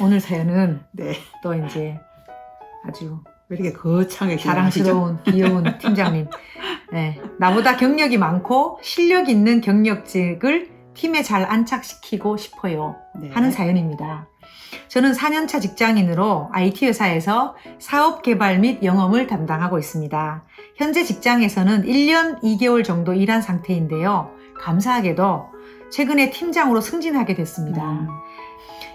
오늘 사연은 네. 또 이제 아주 왜 이렇게 거창하게 자랑스러운 귀여운 팀장님. 네, 나보다 경력이 많고 실력 있는 경력직을 팀에 잘 안착시키고 싶어요. 네. 하는 사연입니다. 저는 4년차 직장인으로 IT 회사에서 사업 개발 및 영업을 담당하고 있습니다. 현재 직장에서는 1년 2개월 정도 일한 상태인데요. 감사하게도 최근에 팀장으로 승진하게 됐습니다. 음.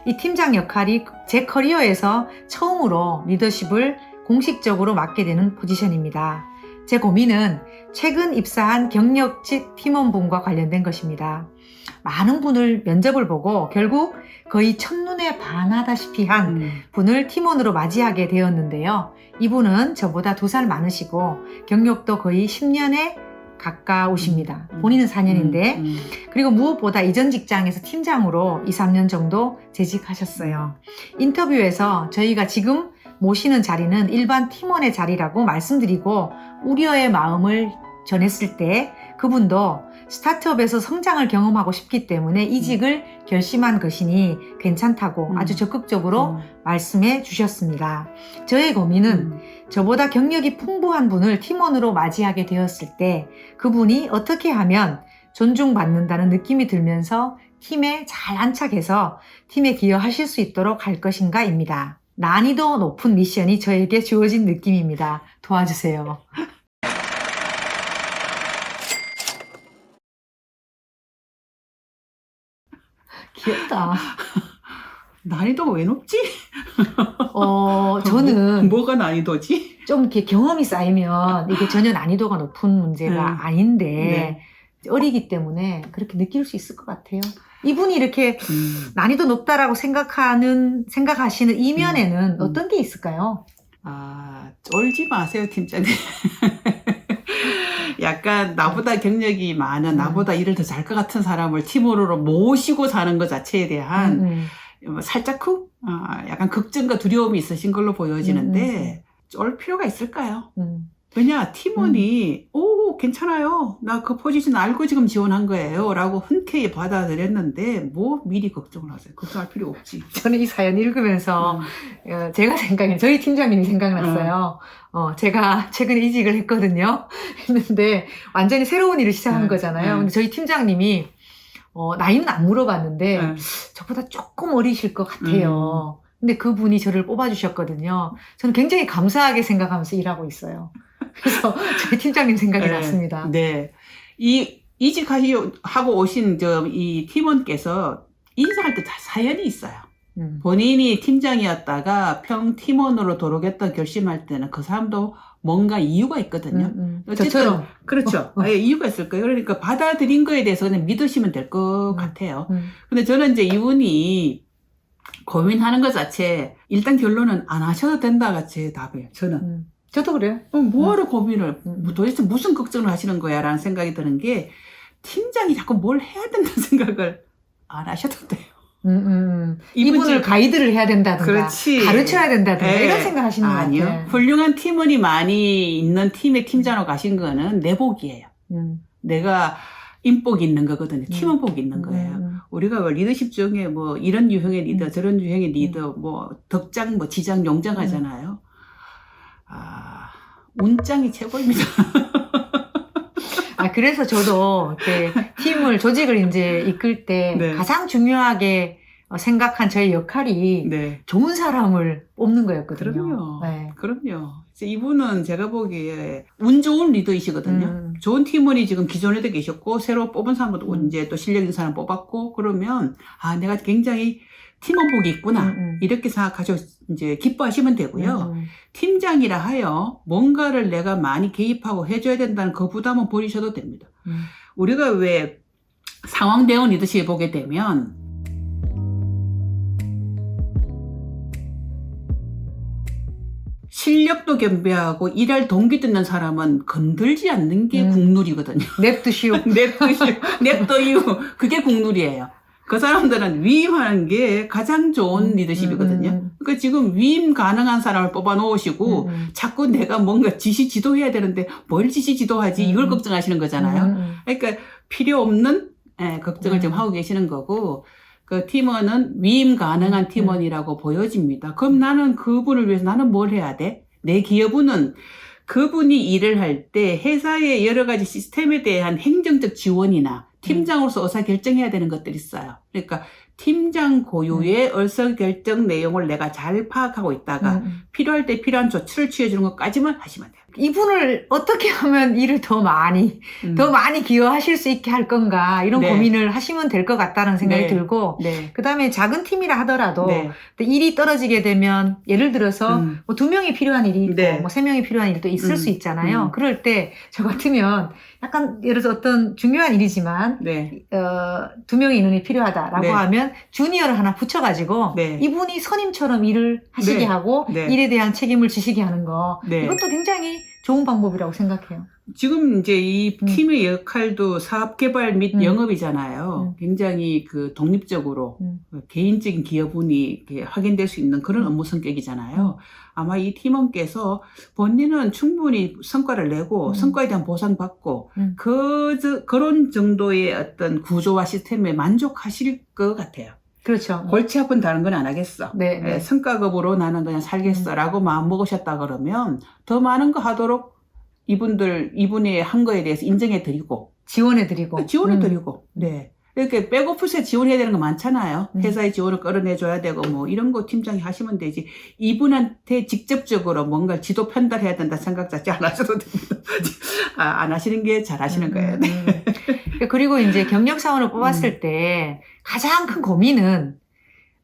이 팀장 역할이 제 커리어에서 처음으로 리더십을 공식적으로 맡게 되는 포지션입니다. 제 고민은 최근 입사한 경력직 팀원분과 관련된 것입니다. 많은 분을 면접을 보고 결국 거의 첫눈에 반하다시피 한 음. 분을 팀원으로 맞이하게 되었는데요. 이분은 저보다 두 살 많으시고 경력도 거의 10년에 가까우십니다. 음. 본인은 4년인데 음, 음. 그리고 무엇보다 이전 직장에서 팀장으로 2, 3년 정도 재직하셨어요. 인터뷰에서 저희가 지금 모시는 자리는 일반 팀원의 자리라고 말씀드리고 우려의 마음을 전했을 때 그분도 스타트업에서 성장을 경험하고 싶기 때문에 이직을 결심한 것이니 괜찮다고 음. 아주 적극적으로 음. 말씀해 주셨습니다. 저의 고민은 음. 저보다 경력이 풍부한 분을 팀원으로 맞이하게 되었을 때 그분이 어떻게 하면 존중받는다는 느낌이 들면서 팀에 잘 안착해서 팀에 기여하실 수 있도록 할 것인가입니다. 난이도 높은 미션이 저에게 주어진 느낌입니다. 도와주세요. 귀엽다. 난이도가 왜 높지? 어, 저는 뭐, 가 난이도지? 좀 이렇게 경험이 쌓이면 이게 전혀 난이도가 높은 문제가 음. 아닌데 네. 어리기 때문에 그렇게 느낄 수 있을 것 같아요. 이분이 이렇게 음. 난이도 높다라고 생각하는 생각하시는 이면에는 음. 어떤 게 있을까요? 아, 쫄지 마세요, 팀장님. 약간 나보다 경력이 많은, 음. 나보다 일을 더 잘 것 같은 사람을 팀으로 모시고 사는 것 자체에 대한 음, 뭐 살짝 쿵? 아, 약간 걱정과 두려움이 있으신 걸로 보여지는데 쫄 필요가 있을까요? 음, 왜냐, 팀원이, 오, 괜찮아요. 나 그 포지션 알고 지금 지원한 거예요. 라고 흔쾌히 받아들였는데, 뭐 미리 걱정을 하세요. 걱정할 필요 없지. 저는 이 사연 읽으면서 음. 어, 제가 생각해 저희 팀장님이 생각났어요. 어, 제가 최근에 이직을 했거든요. 했는데 완전히 새로운 일을 시작한 음, 거잖아요. 음. 근데 저희 팀장님이 어, 나이는 안 물어봤는데 음. 저보다 조금 어리실 것 같아요. 근데 그분이 저를 뽑아주셨거든요. 저는 굉장히 감사하게 생각하면서 일하고 있어요. 그래서 저희 팀장님 생각이 네, 났습니다. 네. 이, 이직하고 오신 저, 이 팀원께서 이직할 때 다 사연이 있어요. 음. 본인이 팀장이었다가 평 팀원으로 도록했던 결심할 때는 그 사람도 뭔가 이유가 있거든요. 음, 음. 어쨌든 저처럼. 그렇죠. 어, 어. 예, 이유가 있을 거예요. 그러니까 받아들인 거에 대해서 그냥 믿으시면 될것 음. 같아요. 음. 근데 저는 이제 이분이 고민하는 것 자체 일단 결론은 안 하셔도 된다 같이 답이에요. 저는. 음. 저도 그래요. 어, 뭐하러 고민을 음. 뭐 도대체 무슨 걱정을 하시는 거야 라는 생각이 드는 게 팀장이 자꾸 뭘 해야 된다는 생각을 안 하셔도 돼요. 음, 음, 음. 이분 이분을 지금- 가이드를 해야 된다든가 그렇지. 가르쳐야 된다든가 예. 이런 생각하시는 것 아니요. 같아요. 훌륭한 팀원이 많이 있는 팀의 팀장으로 가신 거는 내 복이에요. 음. 내가 인복이 있는 거거든요. 팀원복이 있는 음, 거예요. 음, 우리가 뭐 리더십 중에 뭐 이런 유형의 리더, 음. 저런 유형의 리더, 뭐 덕장, 뭐 지장, 용장 하잖아요. 아, 운장이 최고입니다. 아, 그래서 저도 이렇게 팀을, 조직을 이제 이끌 때 네. 가장 중요하게 어, 생각한 저의 역할이 네. 좋은 사람을 뽑는 거였거든요. 그럼요. 네. 그럼요. 이분은 제가 보기에 운 좋은 리더이시거든요. 음. 좋은 팀원이 지금 기존에도 계셨고, 새로 뽑은 사람도 음. 이제 또 실력 있는 사람 뽑았고, 그러면, 아, 내가 굉장히 팀원복이 있구나. 음, 음. 이렇게 생각하셔, 이제 기뻐하시면 되고요. 음, 팀장이라 하여 뭔가를 내가 많이 개입하고 해줘야 된다는 그 부담은 버리셔도 됩니다. 음. 우리가 왜 상황 대응 리더십을 보게 되면 실력도 겸비하고 일할 동기 듣는 사람은 건들지 않는 게 음. 국룰이거든요. 냅두시오. 냅둬이유, 냅둬이유. 그게 국룰이에요. 그 사람들은 위임하는 게 가장 좋은 음, 리더십이거든요. 음, 음. 그러니까 지금 위임 가능한 사람을 뽑아 놓으시고 음, 음. 자꾸 내가 뭔가 지시 지도해야 되는데 뭘 지시 지도하지 이걸 음. 걱정하시는 거잖아요. 음, 음. 그러니까 필요 없는 예, 걱정을 음. 지금 하고 계시는 거고 그 팀원은 위임 가능한 팀원이라고 보여집니다. 그럼 나는 그분을 위해서 나는 뭘 해야 돼? 내 기여부는 그분이 일을 할 때 회사의 여러 가지 시스템에 대한 행정적 지원이나 팀장으로서 의사결정해야 되는 것들이 있어요. 그러니까 팀장 고유의 의사결정 내용을 내가 잘 파악하고 있다가 음, 음. 필요할 때 필요한 조치를 취해주는 것까지만 하시면 돼요. 이분을 어떻게 하면 일을 더 많이 음. 더 많이 기여하실 수 있게 할 건가 이런 네. 고민을 하시면 될 것 같다는 생각이 네. 들고 네. 그 다음에 작은 팀이라 하더라도 네. 또 일이 떨어지게 되면 예를 들어서 음. 뭐두 명이 필요한 일이 있고 네. 뭐세 명이 필요한 일도 있을 음. 수 있잖아요. 음. 그럴 때 저 같으면 약간 예를 들어서 어떤 중요한 일이지만 네. 어, 두 명의 인원이 필요하다라고 네. 하면 주니어를 하나 붙여가지고 네. 이분이 선임처럼 일을 하시게 네. 하고 네. 일에 대한 책임을 지시게 하는 거 네. 이것도 굉장히 좋은 방법이라고 생각해요. 지금 이제 이 음. 팀의 역할도 사업 개발 및 음. 영업이잖아요. 음. 굉장히 그 독립적으로 음. 그 개인적인 기여분이 확인될 수 있는 그런 음. 업무 성격이잖아요. 아마 이 팀원께서 본인은 충분히 성과를 내고 음. 성과에 대한 보상받고 음. 그 저- 그런 정도의 어떤 구조와 시스템에 만족하실 것 같아요. 그렇죠. 골치 아픈 다른 건 안 하겠어. 네, 예, 네. 성과급으로 나는 그냥 살겠어라고 마음 먹으셨다 그러면 더 많은 거 하도록 이분들 이분이 한 거에 대해서 인정해 드리고 지원해 드리고 지원해 음. 드리고 네 이렇게 백오프스에 지원해야 되는 거 많잖아요 음. 회사의 지원을 끌어내 줘야 되고 뭐 이런 거 팀장이 하시면 되지 이분한테 직접적으로 뭔가 지도 편달해야 된다 생각 자체 안 하셔도 됩니다 아, 안 하시는 게 잘 하시는 거예요 네. 음, 음. 그리고 이제 경력 사원을 뽑았을 때 가장 큰 고민은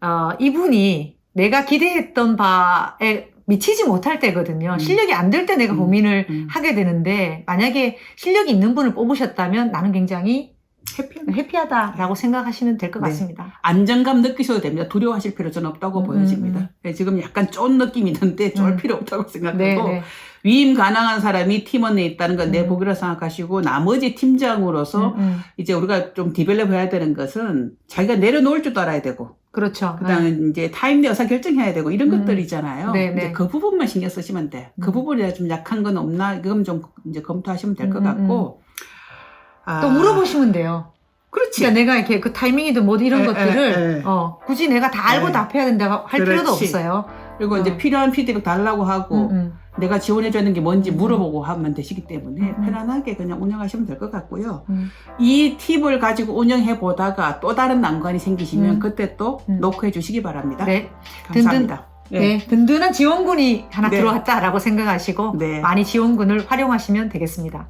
어, 이분이 내가 기대했던 바에 미치지 못할 때거든요. 음. 실력이 안 될 때 내가 음, 고민을 음. 하게 되는데 만약에 실력이 있는 분을 뽑으셨다면 나는 굉장히 해피한 해피하다라고 생각하시면 될것 네. 같습니다. 안정감 느끼셔도 됩니다. 두려워하실 필요 는 없다고 음, 보여집니다. 음, 음. 네, 지금 약간 쫀 느낌이 있는데 쫄 음. 필요 없다고 생각하고 네, 네. 위임 가능한 사람이 팀원에 있다는 건내 음. 복이라 생각하시고 나머지 팀장으로서 음, 음. 이제 우리가 좀 디벨롭 해야 되는 것은 자기가 내려놓을 줄도 알아야 되고 그렇죠. 그다음에 이제 타임 내 의사 결정해야 되고 이런 음. 것들이잖아요. 네, 이제 네. 그 부분만 신경 쓰시면 돼. 그 음. 부분에 좀 약한 건 없나? 그건 좀 이제 검토하시면 될것 음, 음, 같고. 아, 또 물어보시면 돼요. 그렇지. 그러니까 내가 이렇게 그 타이밍이든 뭐 이런 에, 것들을 에, 에. 어, 굳이 내가 다 알고 에. 답해야 된다고 할 필요도 그렇지. 없어요. 그리고 이제 어. 필요한 피드백 달라고 하고 음, 음. 내가 지원해주는 게 뭔지 음. 물어보고 하면 되시기 때문에 음. 편안하게 그냥 운영하시면 될 것 같고요. 음. 이 팁을 가지고 운영해 보다가 또 다른 난관이 생기시면 음. 그때 또 음. 노크해 주시기 바랍니다. 네. 감사합니다. 네. 든든한 지원군이 하나 네. 들어왔다라고 생각하시고 네. 많이 지원군을 활용하시면 되겠습니다.